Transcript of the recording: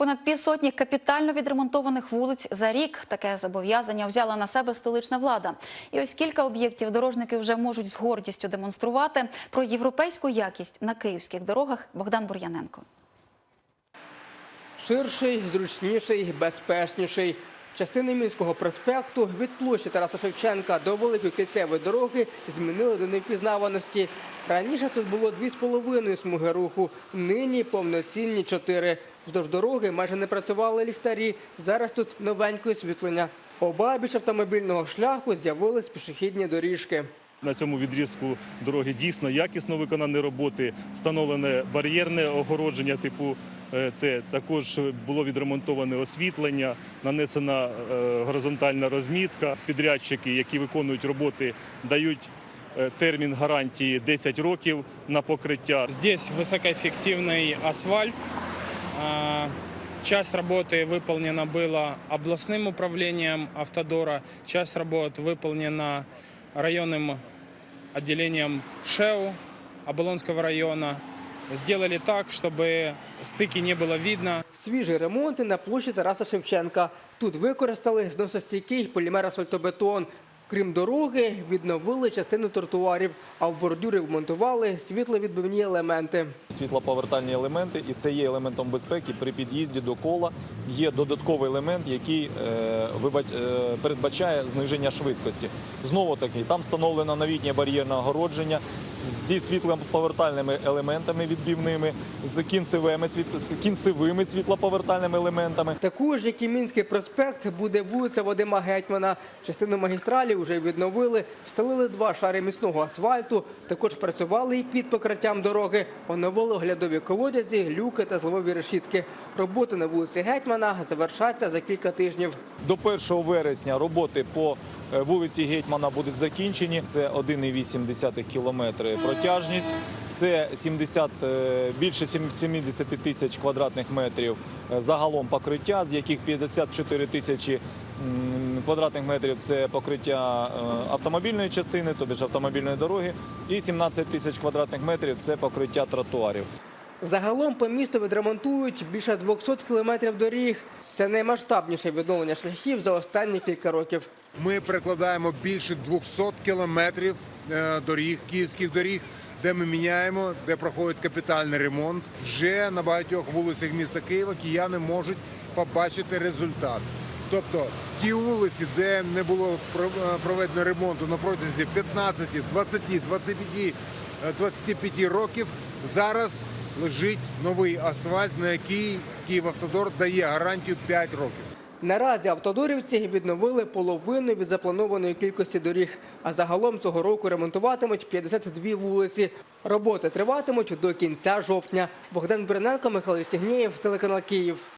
Понад півсотні капітально відремонтованих вулиць за рік. Таке зобов'язання взяла на себе столична влада. І ось кілька об'єктів дорожники вже можуть з гордістю демонструвати про європейську якість на київських дорогах. Богдан Бур'яненко. Ширший, зручніший, безпечніший. Частини Мінського проспекту від площі Тараса Шевченка до Великої кільцевої дороги змінили до невпізнаваності. Раніше тут було дві з половиною смуги руху, нині повноцінні чотири. Вздовж дороги майже не працювали ліхтарі. Зараз тут новеньке освітлення. Обабіч автомобільного шляху з'явились пішохідні доріжки. На цьому відрізку дороги дійсно якісно виконані роботи, встановлене бар'єрне огородження типу е, Т. Також було відремонтоване освітлення, нанесена е, горизонтальна розмітка. Підрядчики, які виконують роботи, дають е, термін гарантії 10 років на покриття. Здесь высокоэффективный асфальт. А, Часть работы выполнена была областным управлением Автодора, часть работ выполнена районным отделением ШЭУ Оболонского района. Сделали так, чтобы стыки не было видно. Свіжі ремонти на площі Тараса Шевченка. Тут використали зносостійкий полімер асфальтобетон. Крім дороги, відновили частину тротуарів, а в бордюри вмонтували світловідбивні елементи. світлоповертальні елементи, і це є елементом безпеки при під'їзді до кола. Є додатковий елемент, який е, е, передбачає зниження швидкості. Знову таки, там встановлено новітнє бар'єрне огородження зі світлоповертальними елементами відбивними, з кінцевими, з кінцевими світлоповертальними елементами. Таку ж, як і Мінський проспект, буде вулиця Вадима Гетьмана. Частину магістралі вже відновили, встелили два шари міцного асфальту. Також працювали і під покриттям дороги. Оновили оглядові колодязі, люки та зливові решітки. Роботи на вулиці Гетьмана завершаться за кілька тижнів. До 1 вересня роботи по е, вулиці Гетьмана будуть закінчені. Це 1,8 кілометри протяжність, це 70, е, більше сім- 70 тисяч квадратних метрів е, загалом покриття, з яких 54 тисячі квадратних метрів це покриття е, автомобільної частини, тобто ж автомобільної дороги, і 17 тисяч квадратних метрів це покриття тротуарів. Загалом по місту відремонтують більше 200 кілометрів доріг. Це наймасштабніше відновлення шляхів за останні кілька років. Ми перекладаємо більше 200 кілометрів е, доріг, київських доріг, де ми міняємо, де проходить капітальний ремонт. Вже на багатьох вулицях міста Києва кияни можуть побачити результат. Тобто ті вулиці, де не було е, проведено ремонту на протязі 15, 20, 25, е, 25 років, зараз лежить новий асфальт, на який Київавтодор дає гарантію 5 років. Наразі автодорівці відновили половину від запланованої кількості доріг. А загалом цього року ремонтуватимуть 52 вулиці. Роботи триватимуть до кінця жовтня. Богдан Бриненко, Михайло Стігнєєв, телеканал Київ.